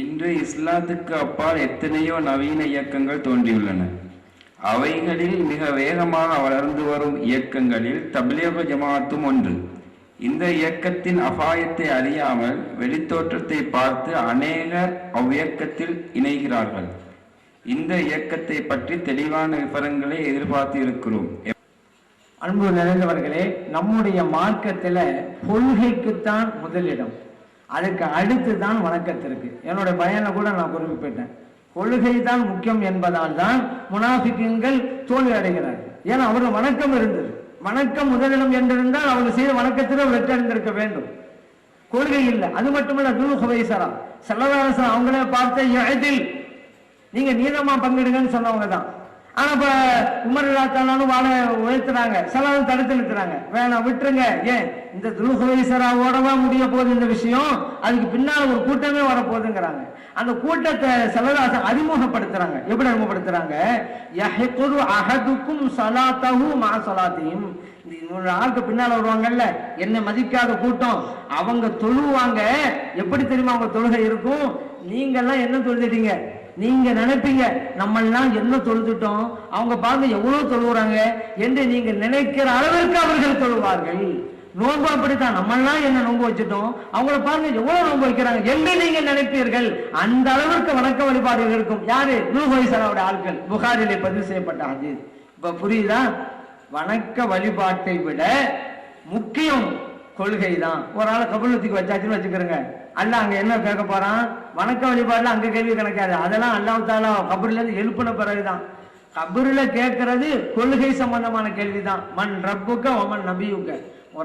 இன்று இஸ்லாத்துக்கு அப்பால் எத்தனையோ நவீன இயக்கங்கள் தோன்றியுள்ளன. அவைகளில் மிக வேகமாக வளர்ந்து வரும் இயக்கங்களில் தப்லீக ஜமாத்தும் ஒன்று. இந்த இயக்கத்தின் அபாயத்தை அறியாமல் வெளித்தோற்றத்தை பார்த்து அநேகர் அவ்வியக்கத்தில் இணைகிறார்கள். இந்த இயக்கத்தை பற்றி தெளிவான விவரங்களை எதிர்பார்த்து இருக்கிறோம் அன்பு நிறைந்தவர்களே நம்முடைய மார்க்கத்தில் கொள்கைக்குத்தான் முதலிடம். அதுக்கு அடுத்து தான் வணக்கத்திற்கு. என்னோட பயனை கூட நான் குறிப்பிட்டேன். கொள்கை தான் முக்கியம் என்பதால் தான் முனாஃபிக்குங்கள் தோல்வி அடைகிறார்கள். ஏன்னா அவர் வணக்கம் இருந்தது. வணக்கம் முதலிடம் என்றிருந்தால் அவங்க செய்த வணக்கத்தில் வெற்றடைந்திருக்க வேண்டும். கொள்கை இல்லை. அது மட்டுமல்ல துரு ஹுவைசரா செல்லதாரசன் அவங்களே பார்த்த எதில் நீங்க நீதமா பங்கிடுங்கன்னு சொன்னவங்க தான் ஆனா இப்ப உமர் இல்லாத்தாலும் வாழ உழைத்துறாங்க சிலரும் தடுத்து நிறுத்துறாங்க வேணாம் விட்டுருங்க. ஏன்? இந்த துலுகுவைசராவோடவா முடிய போகுது இந்த விஷயம்? அதுக்கு பின்னால் ஒரு கூட்டமே வரப்போகுதுங்கிறாங்க. அந்த கூட்டத்தை செலவாச அறிமுகப்படுத்துறாங்க. எப்படி அறிமுகப்படுத்துறாங்க? யஹ்குரு அஹதுக்கும் சலாத்தஹு மா சலாத்தையும் இன்னொரு ஆளுக்கு பின்னால வருவாங்கல்ல. என்ன மதிக்காத கூட்டம். அவங்க தொழுவாங்க. எப்படி தெரியுமா? அவங்க தொழுகை இருக்கும். நீங்கெல்லாம் என்ன தொழுதிட்டீங்க? நீங்க நினைப்பீங்க நம்மெல்லாம் என்ன தொழுதுட்டோம்? அவங்க பாருங்க எவ்வளவு தொழுகிறாங்க என்று நீங்க நினைக்கிற அளவிற்கு அவர்கள் தொழுவார்கள். நோன்பு அப்படித்தான். நம்மெல்லாம் என்ன நோன்பு வச்சுட்டோம்? அவங்கள பாருங்க எவ்வளவு நோன்பு வைக்கிறாங்க என்று நீங்க நினைப்பீர்கள். அந்த அளவிற்கு வணக்க வழிபாடுகள் இருக்கும். யாரு? நூஹைசராவோட ஆட்கள் புகாரிலே பதிவு செய்யப்பட்ட அது இப்ப புரியுதா? வணக்க வழிபாட்டை விட முக்கியம் கொள்கை தான் ஒரு ஆள் கபலத்துக்கு வச்சாச்சுன்னு வச்சுக்கிறேங்க அல்ல அங்க என்ன கேட்க போறான்? வணக்க வழிபாடுல அங்க கேள்வி கணக்காது அதெல்லாம் அல்லாஹ் தாலா கபர்ல இருந்து எழுப்பின பிறகுதான். கபருல கேட்கறது கொள்கை சம்பந்தமான கேள்விதான். மண் ரப்புக்க ஒமன் நபியுக்க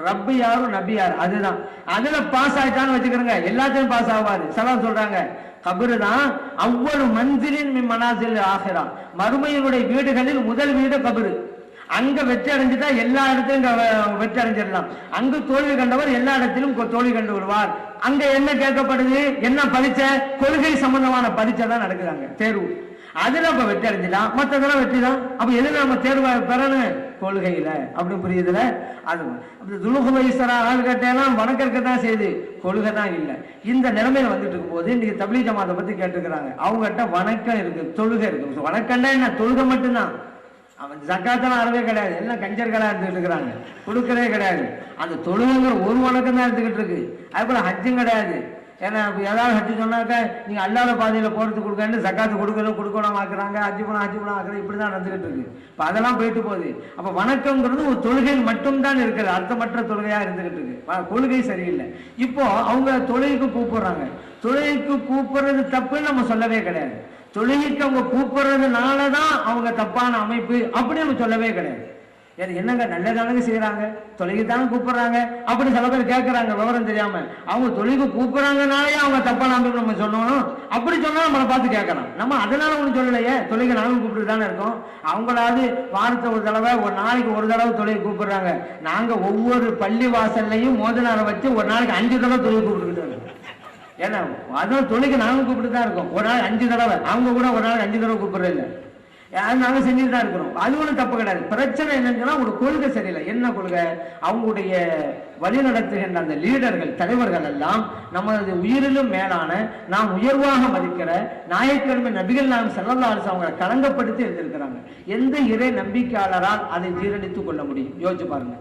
ரப்பு யாரும் நபி யார்? அதுதான். அதுல பாஸ் ஆயிட்டான்னு வச்சுக்கிறோங்க எல்லாத்தையும் பாஸ் ஆகாது. சலாம் சொல்றாங்க. கபரு தான் அவ்வளவு மந்திரின் மின் மனாசில் ஆகிறான் மறுமையினுடைய வீடுகளில் முதல் வீடு கபரு. அங்க வெற்றி அடைஞ்சுட்டா எல்லா இடத்திலும் வெற்றி அடைஞ்சிடலாம். அங்கு தோல்வி கண்டவர் எல்லா இடத்திலும் கொ- தோல்வி கண்டு விடுவார். அங்க என்ன கேட்கப்படுது? என்ன பரீட்சை கொள்கை சம்பந்தமான பரீட்சை தான் நடக்குதாங்க தேர்வு. அதுல அப்ப வெற்றி அடைஞ்சிடலாம். மற்றதெல்லாம் வெற்றி தான் அப்ப எதுல நம்ம தேர்வு பெறணும்? கொள்கையில. அப்படி புரியுதுல? அது அப்படி துலுகுமைஸ்வரா ஆள்கட்டையெல்லாம் வணக்கற்கு தான் செய்யுது கொள்கை தான் இல்லை. இந்த நிலைமையில வந்துட்டு இருக்கும்போது இன்னைக்கு தமிழ் ஜமாத்தை பத்தி கேட்டுக்கிறாங்க அவங்ககிட்ட வணக்கம் இருக்கு தொழுகை இருக்கு. வணக்கம்னா என்ன? தொழுகை மட்டும்தான். அவன் ஜக்காத்தெல்லாம் அறவே கிடையாது. எல்லாம் கஞ்சர்களாக இருந்துகிட்டு இருக்கிறாங்க. கொடுக்கறதே கிடையாது. அந்த தொழுகைங்கிற ஒரு வணக்கம் தான் இருந்துகிட்டு இருக்கு. அது போல ஹஜ்ஜும் கிடையாது. ஏன்னா இப்போ ஏதாவது ஹஜ்ஜு சொன்னாக்க நீங்கள் அல்லாத பாதையில் போகிறது கொடுக்கணும் சக்காத்து கொடுக்கணும் கொடுக்கணும் ஆக்குறாங்க. ஹஜ்ஜு பணம் ஹஜ்ஜு பணம் ஆக்குறது இப்படிதான் நடந்துகிட்டு இருக்கு. இப்போ அதெல்லாம் போயிட்டு போகுது. அப்போ வணக்கங்கிறது ஒரு தொழுகையில் மட்டும்தான் இருக்குது அர்த்தமற்ற தொழுகையாக இருந்துகிட்டு இருக்கு. கொள்கை சரியில்லை. இப்போ அவங்க தொழுகைக்கு கூப்பிடுறாங்க. தொழுகைக்கு கூப்பிடுறது தப்புன்னு நம்ம சொல்லவே கிடையாது. தொழுகைக்கு அவங்க கூப்பிடுறதுனால தான் அவங்க தப்பான அமைப்பு அப்படி நம்ம சொல்லவே கிடையாது. ஏன் என்னங்க நல்லதானங்க செய்யறாங்க தொழுகை தானே கூப்பிடுறாங்க? அப்படி சில பேர் கேட்கறாங்க விவரம் தெரியாம. அவங்க தொழுகை கூப்பிடுறாங்கனாலே அவங்க தப்பான அமைப்பு நம்ம சொன்னோம் அப்படி சொன்னா நம்மளை பார்த்து கேட்கலாம். நம்ம அதனால ஒன்றும் சொல்லலையே தொழுகை நாங்களும் கூப்பிட்டு தானே இருக்கோம். அவங்களாவது வாரத்தை ஒரு தடவை ஒரு நாளைக்கு ஒரு தடவை தொழுகை கூப்பிடுறாங்க. நாங்க ஒவ்வொரு பள்ளி வாசல்லையும் மோதனாரை வச்சு ஒரு நாளைக்கு அஞ்சு தடவை தொழுகை கூப்பிட்டு ஏன்னா அதான் துணைக்கு நாங்களும் கூப்பிட்டு தான் இருக்கோம். ஒரு நாள் அஞ்சு தடவை. அவங்க கூட ஒரு நாள் அஞ்சு தடவை கூப்பிடுறது இல்லை அது செஞ்சுட்டு தான் இருக்கிறோம். அது ஒன்றும் தப்பு கிடையாது. பிரச்சனை என்னன்னு அவங்க ஒரு கொள்கை சரியில்லை. என்ன கொள்கை? அவங்களுடைய வழி நடத்துகின்ற அந்த லீடர்கள் தலைவர்கள் எல்லாம் நமது உயிரிலும் மேலான நாம் உயர்வாக மதிக்கிற நாயக்கருமை நபிகள் நாம் செல்லல்லா அரசு அவங்களை களங்கப்படுத்தி எடுத்திருக்கிறாங்க எந்த இறை நம்பிக்கையாளரால் அதை ஜீரணித்துக் கொள்ள முடியும்? யோசிச்சு பாருங்க.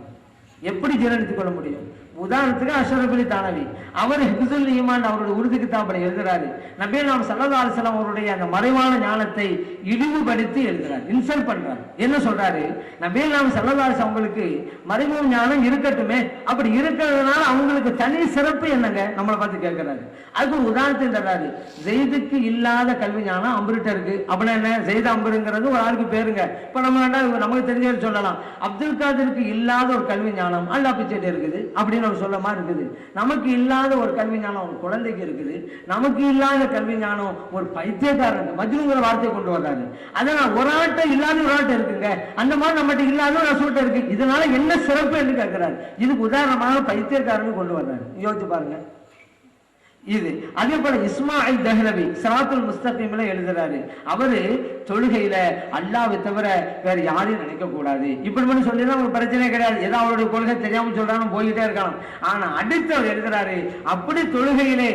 எப்படி ஜீரணித்துக் கொள்ள முடியும்? உதாரணத்துக்கு அஷரப் தானவி. அவர் ஹிபுசுல் ஈமான் அவருடைய தான் அப்படி எழுதுறாரு. நபே நாம் சல்லா அலிஸ்லாம் அவருடைய அந்த மறைவான ஞானத்தை இழிவுபடுத்தி எழுதுறாரு. இன்சல்ட் பண்றாரு. என்ன சொல்றாரு? நபி நாம் சல்லா அலிஸ்லாம் அவங்களுக்கு மறைமுக ஞானம் இருக்கட்டுமே. அப்படி இருக்கிறதுனால அவங்களுக்கு தனி சிறப்பு என்னங்க? நம்மளை பார்த்து கேட்கிறாரு. அதுக்கு ஒரு உதாரணத்தை தர்றாரு. ஜெயிதுக்கு இல்லாத கல்வி ஞானம் அம்பருட்ட இருக்கு. அப்படின்னா என்ன? ஜெயித் அம்பருங்கிறது ஒரு ஆளுக்கு பேருங்க. இப்ப நம்ம வேண்டா நமக்கு தெரிஞ்சவரை சொல்லலாம். அப்துல் காதிருக்கு இல்லாத ஒரு கல்வி ஞானம் அல்லா பிச்சைட்டு இருக்குது. அப்படின்னு ஒரு சொல்ல இருக்குது. நமக்கு இல்லாத ஒரு கல்வி ஞானம் ஒரு குழந்தைக்கு இருக்குது. நமக்கு இல்லாத கல்வி ஞானம் ஒரு பைத்தியக்காரன் மஜ்னுங்கிற வார்த்தையை கொண்டு வர்றாரு. அதனால் ஒரு ஆட்டை இல்லாத ஒரு ஆட்டை இருக்குங்க. அந்த மாதிரி நம்மகிட்ட இல்லாத ஒரு அசூட்டை இருக்கு. இதனால என்ன சிறப்பு என்று கேட்கிறாரு. இதுக்கு உதாரணமாக பைத்தியக்காரன் கொண்டு வர்றாரு. யோசிச்சு பாருங்க. இது. அதே போல இஸ்மாயில் தஹ்லவி சராத்துல் முஸ்தகிம்ல எழுதுறாரு. அவரு தொழுகையில அல்லாவை தவிர வேற யாரையும் நினைக்க கூடாது. இப்படி மட்டும் சொல்லி ஒரு பிரச்சனை கிடையாது. ஏதோ அவருடைய கொள்கை தெரியாம சொல்றான்னு போயிட்டே இருக்கலாம். ஆனா அடுத்து அவர் எழுதுறாரு அப்படி தொழுகையிலே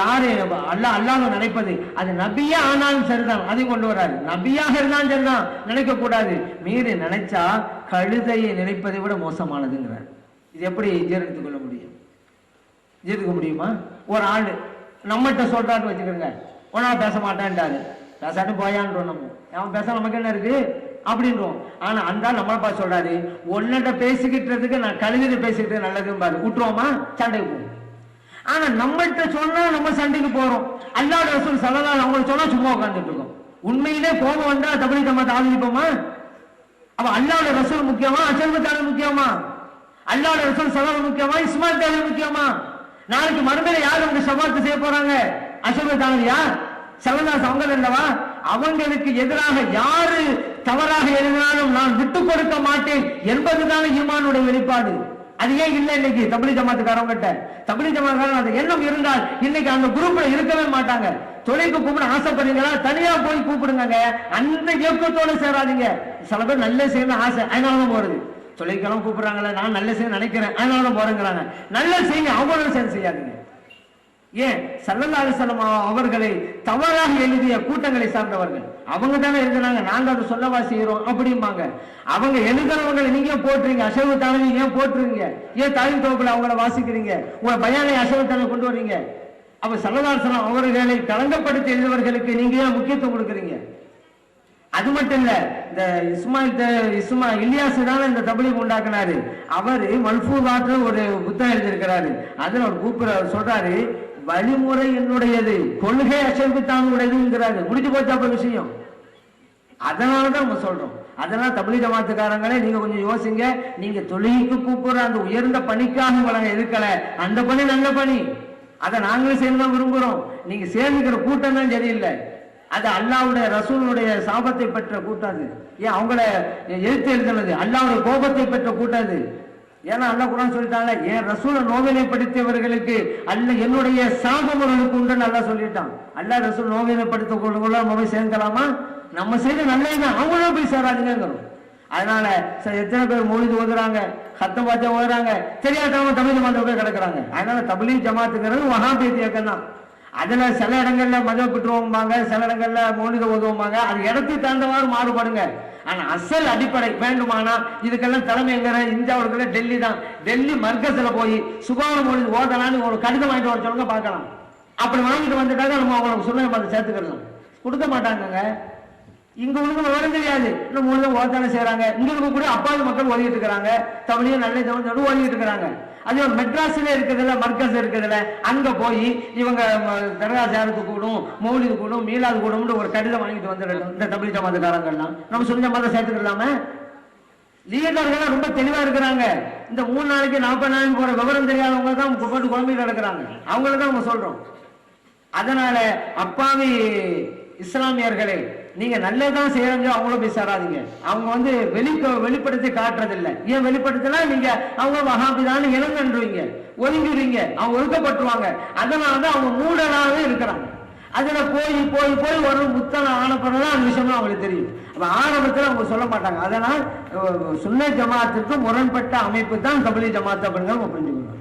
யாரு அல்லாஹ் அல்லாஹ் நினைப்பது? அது நபியா ஆனாலும் சரிதான். அதையும் கொண்டு வராரு நபியாக இருந்தாலும் சரிதான். நினைக்க கூடாது. மீறி நினைச்சா கழுதையை நினைப்பதை விட மோசமானதுங்கிறார். இது எப்படி ஜீரணித்துக் கொள்ள முடியும்? ஜீரணிக்க முடியுமா? ஒரு ஆள் நம்மகிட்ட சொல்றான்னு வச்சுக்கோங்க. ஒன்னா பேச மாட்டேன்ட்டாரு. பேசாட்டு போயான்றோம் நம்ம. அவன் பேச நமக்கு என்ன இருக்கு? அப்படின்றோம். ஆனா அந்த நம்மளை பார்த்து சொல்றாரு ஒன்னிட்ட பேசிக்கிட்டதுக்கு நான் கழுவிட்டு பேசிக்கிட்டு நல்லதுன்னு பாரு. விட்டுருவோமா? சண்டைக்கு போகும் ஆனா நம்மகிட்ட சொன்னா நம்ம சண்டைக்கு போறோம். அல்லாட ரசூல் சலதால் அவங்களுக்கு சொன்னா சும்மா உட்காந்துட்டு இருக்கோம். உண்மையிலே கோபம் வந்தா தபடி நம்ம ஆதரிப்போமா அப்ப அல்லாட ரசூல் முக்கியமா? அசல்வத்தால முக்கியமா? அல்லாட ரசூல் சலால் முக்கியமா? இஸ்மாயில் தாலி முக்கியமா? நாளைக்கு மறுமையில யார் அவங்க சமாத்து செய்ய போறாங்க? அசல்வத்தாலியா சலதாஸ் அவங்க இல்லவா அவங்களுக்கு எதிராக யாரு தவறாக எழுதினாலும் நான் விட்டு கொடுக்க மாட்டேன் என்பதுதான் ஈமானுடைய வெளிப்பாடு. அது ஏன் இல்லை இன்னைக்கு தபிலி ஜமாத்துக்காரவங்கிட்ட தபிலி ஜமாத்துக்காரன் அந்த எண்ணம் இருந்தால் இன்னைக்கு அந்த குரூப்ல இருக்கவே மாட்டாங்க. தொழிலுக்கு கூப்பிட ஆசைப்படுறீங்களா? தனியா போய் கூப்பிடுங்க அந்த இயக்கத்தோடு சேராதீங்க. சில பேர் நல்ல செய்யணும் ஆசை. அதனாலதான் போறது. தொழிற்கெல்லாம் கூப்பிடுறாங்களே நான் நல்ல செய்ய நினைக்கிறேன். அதனால போறேங்கிறாங்க நல்ல செய்யுங்க அவங்களும் சேர்ந்து செய்யாதீங்க. ஏன்? சல்லல்லாஹு அவர்களை தவறாக எழுதிய கூட்டங்களை சார்ந்தவர்கள். அவங்க தானே எழுதுனாங்க. நாங்கள் அதை சொல்லவா செய்யறோம்? அப்படிம்பாங்க. அவங்க எழுதுறவங்களை நீங்க போட்டுறீங்க? அசைவு தலைவி ஏன் போட்டுருங்க ஏன் தாயின் தொகுப்புல அவங்கள வாசிக்கிறீங்க? உங்க பயானை அசைவு தலைவி கொண்டு வர்றீங்க அப்ப சல்லதாசனம் அவர்களை களங்கப்படுத்தி எழுதுவர்களுக்கு நீங்க ஏன் முக்கியத்துவம் கொடுக்குறீங்க? அது மட்டும் இல்ல இந்த இஸ்மாயில் இஸ்மா இலியாஸ் தான் இந்த தபிலீக் உண்டாக்குனாரு. அவர் மல்பூகாத்து ஒரு புத்தகம் எழுதியிருக்கிறாரு. அதுல ஒரு கூப்பிட சொல்றாரு வழிமுறை என்னுடையது கொள்கை அசைவு தானுடையதுங்கிறாரு முடிஞ்சு போச்சு அப்ப விஷயம். அதனாலதான் நம்ம சொல்றோம். அதனால தபிலி ஜமாத்துக்காரங்களே நீங்க கொஞ்சம் யோசிங்க. நீங்க தொழுகைக்கு கூப்பிடுற அந்த உயர்ந்த பணிக்காக வழங்க இருக்கல அந்த பணி நல்ல பணி. அதை நாங்களும் சேர்ந்து தான் விரும்புறோம். நீங்க சேர்ந்துக்கிற கூட்டம் தான் சரியில்லை. அது அல்லாவுடைய ரசூலுடைய சாபத்தை பெற்ற கூட்டாது. ஏன் அவங்கள எழுத்து எழுதுனது அல்லாவுடைய கோபத்தை பெற்ற கூட்டாது. ஏன்னா அல்லாஹ் குரான் சொல்லிட்டாங்க என் ரசூலை நோவினைப்படுத்தியவர்களுக்கு அல்ல என்னுடைய சாபம் அவர்களுக்கு உண்டு நல்லா சொல்லிட்டான். அல்லாஹ் ரசூல் நோவினைப்படுத்த கொள்ள நம்ம போய் சேர்க்கலாமா நம்ம செய்த நல்லது அவங்களும் போய் சேராதுங்கிறோம். அதனால எத்தனை பேர் மொழிது ஓதுறாங்க? சத்தம் பாத்தியம் ஓதுறாங்க? தெரியாதவங்க தமிழ் ஜமாத்துல போய் கிடக்குறாங்க. அதனால தமிழ் ஜமாத்துங்கிறது வஹாபியத் இயக்கம் தான் அதில் சில இடங்களில் மத பெற்றுவோம்பாங்க சில இடங்களில் மௌனிக ஓதுவோம்பாங்க. அது இடத்துக்கு தகுந்தவாறு மாறுபடுங்க. ஆனால் அசல் அடிப்படை வேண்டுமானா இதுக்கெல்லாம் தலைமை எங்க இந்தியாவுக்குள்ள டெல்லி தான். டெல்லி மர்க்கத்தில் போய் சுகாதார மொழி ஓதலான்னு ஒரு கடிதம் வாங்கிட்டு வர சொல்லுங்க பார்க்கலாம். அப்படி வாங்கிட்டு வந்துட்டாங்க நம்ம அவங்களுக்கு சொல்ல அதை சேர்த்துக்கலாம் கொடுக்க மாட்டாங்கங்க. இங்க உங்களுக்கு விவரம் தெரியாது. இன்னும் முழுதும் ஓதான செய்யறாங்க இங்க இருக்க கூட அப்பாவி மக்கள் ஓடிட்டு இருக்கிறாங்க. தமிழையும் நல்ல தமிழ் சொல்லி ஓடிட்டு இருக்கிறாங்க. அதே மெட்ராஸ்ல இருக்கிறதுல மர்க்கஸ் இருக்கிறதுல அங்க போய் இவங்க தர்கா கூடும் மௌலிக்கு கூடும் மீலாது கூடும்னு ஒரு கடிதம் வாங்கிட்டு வந்துடணும் இந்த தமிழ் ஜமாத்துக்காரங்கெல்லாம் நம்ம சொந்த மதம் சேர்த்துக்கலாமே? லீடர்கள் ரொம்ப தெளிவா இருக்கிறாங்க. இந்த மூணு நாளைக்கு நாற்பது நாளைக்கு போற விவரம் தெரியாதவங்க தான் போட்டு குழம்பிட்டு நடக்கிறாங்க. அவங்கள தான் நம்ம சொல்றோம். அதனால அப்பாவி இஸ்லாமியர்களே நீங்க நல்லதான் செய்யறீங்க அவங்களும் போய் சேராதீங்க. அவங்க வந்து வெளி வெளிப்படுத்தி காட்டுறது இல்ல ஏன் வெளிப்படுத்தினா நீங்க அவங்க மகாபிதான்னு இளங்கன்றுவீங்க. ஒதுங்கிடுவீங்க. அவங்க ஒதுக்கப்பட்டுருவாங்க. அதனாலதான் அவங்க மூடனாவே இருக்கிறாங்க. அதுல போய் போய் போய் ஒரு முத்தனை ஆன அந்த விஷயமா அவங்களுக்கு தெரியும். அப்ப அவங்க சொல்ல மாட்டாங்க. அதனால் சுன்ன ஜமாத்துக்கு முரண்பட்ட அமைப்பு தான் கபலி ஜமாத் அப்படிங்கிறத நம்ம புரிஞ்சுக்கணும்.